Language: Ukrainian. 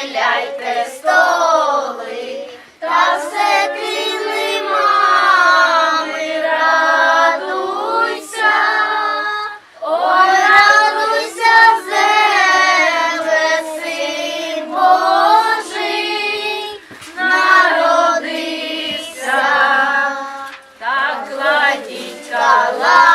Стеляйте столи та все ти мами, радуйся, ой, радуйся, земле, син Божий, народився, так кладіть кала.